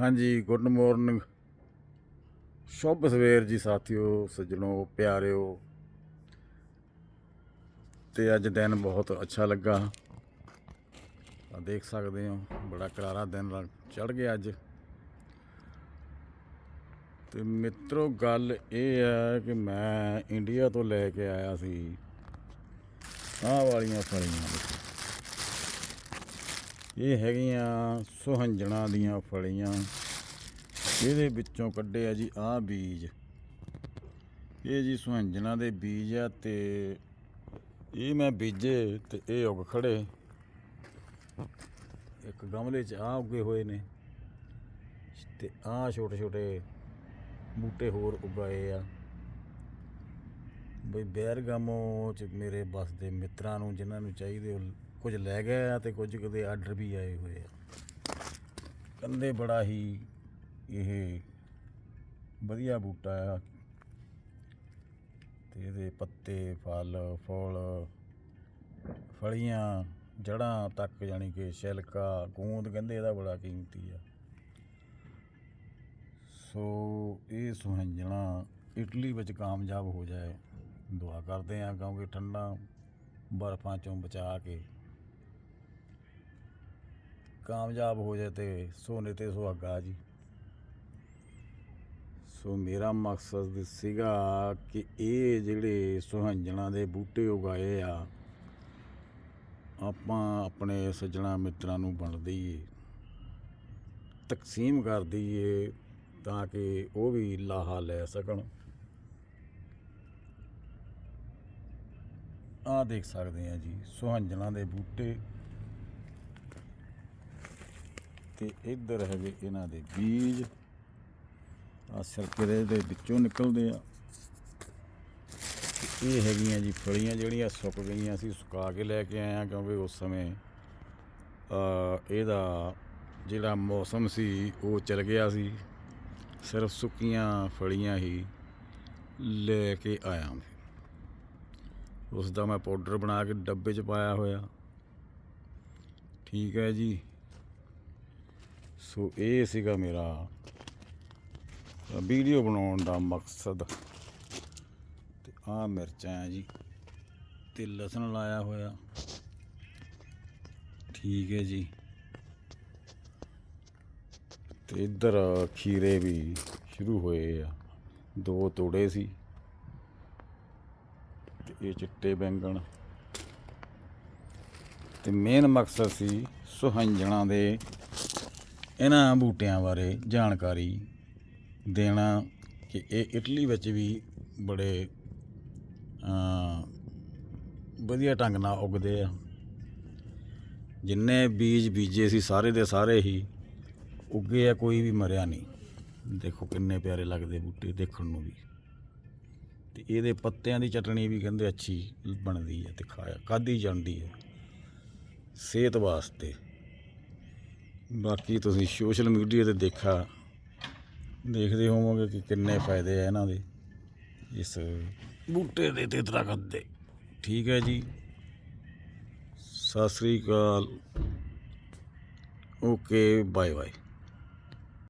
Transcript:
ਹਾਂਜੀ good morning ਸ਼ੁਭ ਸਵੇਰ ਜੀ ਸਾਥੀਓ, ਸੱਜਣੋ, ਪਿਆਰਿਓ। ਤੇ ਅੱਜ ਦਿਨ ਬਹੁਤ ਅੱਛਾ ਲੱਗਾ। ਆ ਦੇਖ ਸਕਦੇ ਹੋ, ਬੜਾ ਕਰਾਰਾ ਦਿਨ ਚੜ ਗਿਆ ਅੱਜ। ਤੇ ਮਿੱਤਰੋ, ਗੱਲ ਇਹ ਹੈ ਕਿ ਮੈਂ ਇੰਡੀਆ ਤੋਂ ਲੈ ਕੇ ਆਇਆ ਸੀ। ਆਹ ਵਾਲੀਆਂ ਫਲੀਆਂ। ਇਹ ਹੈਗੀਆਂ ਸੁਹੰਜਣਾ ਦੀਆਂ ਫਲੀਆਂ। ਇਹਦੇ ਵਿੱਚੋਂ ਕੱਢੇ ਆ ਜੀ ਆਹ ਬੀਜ। ਇਹ ਜੀ ਸੁਹੰਜਣਾ ਦੇ ਬੀਜ ਆ ਤੇ ਇਹ ਮੈਂ ਬੀਜੇ ਤੇ ਇਹ ਉੱਗ ਖੜੇ। ਇੱਕ ਗਮਲੇ 'ਚ ਆ ਉੱਗੇ ਹੋਏ ਨੇ ਤੇ ਆਹ ਛੋਟੇ ਛੋਟੇ ਬੂਟੇ ਹੋਰ ਉਗਾਏ ਆ। ਬਈ ਬੈਰਗਾਮੋ ਚ ਮੇਰੇ ਬਸ ਦੇ ਮਿੱਤਰਾਂ ਨੂੰ, ਜਿਨ੍ਹਾਂ ਨੂੰ ਚਾਹੀਦੇ ਉਹ ਕੁਝ ਲੈ ਗਏ ਆ ਤੇ ਕੁਝ ਕਦੇ ਆਰਡਰ ਵੀ ਆਏ ਹੋਏ ਆ। ਕੰਦੇ ਬੜਾ ਹੀ ਇਹ ਵਧੀਆ ਬੂਟਾ ਆ। ਤੇ ਇਹਦੇ ਪੱਤੇ, ਫਲ, ਫੁੱਲ, ਫਲੀਆਂ ਜੜਾਂ ਤੱਕ ਜਾਣੀ ਕਿ ਛਿਲਕਾ, ਗੂੰਦ ਕਹਿੰਦੇ ਇਹਦਾ ਬੜਾ ਕੀਮਤੀ ਆ। ਸੋ ਇਹ ਸੁਹੰਜਣਾ ਇਟਲੀ ਵਿੱਚ ਕਾਮਯਾਬ ਹੋ ਜਾਏ। ਦੁਆ ਕਰਦੇ ਹਾਂ ਕਿਉਂਕਿ ਠੰਡਾ ਬਰਫਾਂ ਚੋਂ ਬਚਾ ਕੇ ਕਾਮਯਾਬ ਹੋ ਜਾਏ ਤੇ ਸੋਨੇ ਤੇ ਸੁਹਾਗਾ ਜੀ। ਸੋ ਮੇਰਾ ਮਕਸਦ ਸੀਗਾ ਕਿ ਇਹ ਜਿਹੜੇ ਸੁਹੰਜਣਾ ਦੇ ਬੂਟੇ ਉਗਾਏ ਆ, ਆਪਾਂ ਆਪਣੇ ਸੱਜਣਾ ਮਿੱਤਰਾਂ ਨੂੰ ਵੰਡ ਦਈਏ, ਤਕਸੀਮ ਕਰ ਦਈਏ ਤਾਂ ਕਿ ਉਹ ਵੀ ਲਾਹਾ ਲੈ ਸਕਣ। ਆ ਦੇਖ ਸਕਦੇ ਆ ਜੀ ਸੁਹੰਜਣਾ ਦੇ ਬੂਟੇ। ਤੇ ਇੱਧਰ ਹੈਗੇ ਇਹਨਾਂ ਦੇ ਬੀਜ। ਆ ਸਿਰਕੇ ਦੇ ਵਿੱਚੋਂ ਨਿਕਲਦੇ ਆ। ਇਹ ਹੈਗੀਆਂ ਜੀ ਫਲੀਆਂ ਜਿਹੜੀਆਂ ਸੁੱਕ ਗਈਆਂ ਸੀ, ਸੁਕਾ ਕੇ ਲੈ ਕੇ ਆਇਆ ਕਿਉਂਕਿ ਉਸ ਸਮੇਂ ਇਹਦਾ ਜਿਹੜਾ ਮੌਸਮ ਸੀ, ਉਹ ਚਲ ਗਿਆ ਸੀ। ਸਿਰਫ ਸੁੱਕੀਆਂ ਫਲੀਆਂ ਹੀ ਲੈ ਕੇ ਆਇਆ ਮੈਂ। ਉਸ ਦਾ ਮੈਂ ਪਾਊਡਰ ਬਣਾ ਕੇ ਡੱਬੇ 'ਚ ਪਾਇਆ ਹੋਇਆ। ਠੀਕ ਹੈ ਜੀ। ਸੋ ਇਹ ਸੀਗਾ ਮੇਰਾ ਵੀਡੀਓ ਬਣਾਉਣ ਦਾ ਮਕਸਦ। ਤੇ ਆਹ ਮਿਰਚਾਂ ਆ ਜੀ। ਤੇ ਲਸਣ ਲਾਇਆ ਹੋਇਆ। ਠੀਕ ਹੈ ਜੀ। ਤੇ ਇੱਧਰ ਖੀਰੇ ਵੀ ਸ਼ੁਰੂ ਹੋਏ ਆ। ਦੋ ਤੋੜੇ ਸੀ। ਤੇ ਇਹ ਚਿੱਟੇ ਬੈਂਗਣ। ਤੇ ਮੇਨ ਮਕਸਦ ਸੀ ਸੁਹੰਜਣਾ ਦੇ ਇਹਨਾਂ ਬੂਟਿਆਂ ਬਾਰੇ ਜਾਣਕਾਰੀ ਦੇਣਾ ਕਿ ਇਹ ਇਟਲੀ ਵਿੱਚ ਵੀ ਬੜੇ ਵਧੀਆ ਢੰਗ ਨਾਲ ਉਗਦੇ ਆ। ਜਿੰਨੇ ਬੀਜ ਬੀਜੇ ਸੀ ਸਾਰੇ ਦੇ ਸਾਰੇ ਹੀ ਉੱਗੇ ਆ, ਕੋਈ ਵੀ ਮਰਿਆ ਨਹੀਂ। ਦੇਖੋ ਕਿੰਨੇ ਪਿਆਰੇ ਲੱਗਦੇ ਬੂਟੇ ਦੇਖਣ ਨੂੰ ਵੀ। ਤੇ ਇਹਦੇ ਪੱਤਿਆਂ ਦੀ ਚਟਣੀ ਵੀ ਕਹਿੰਦੇ ਅੱਛੀ ਬਣਦੀ ਹੈ ਤੇ ਖਾਇਆ, ਖਾਧੀ ਜਾਂਦੀ ਹੈ। ਸਿਹਤ ਵਾਸਤੇ। ਬਾਕੀ ਤੁਸੀਂ ਸੋਸ਼ਲ ਮੀਡੀਆ ਤੇ ਦੇਖਾ ਦੇਖਦੇ ਹੋਵੋਗੇ ਕਿ ਕਿੰਨੇ ਫਾਇਦੇ ਆ ਇਹਨਾਂ ਦੇ ਇਸ ਬੂਟੇ ਦੇ ਤੇ ਦਰਖਤ ਦੇ। ਠੀਕ ਹੈ ਜੀ। ਸਤਿ ਸ੍ਰੀ ਅਕਾਲ। Okay bye bye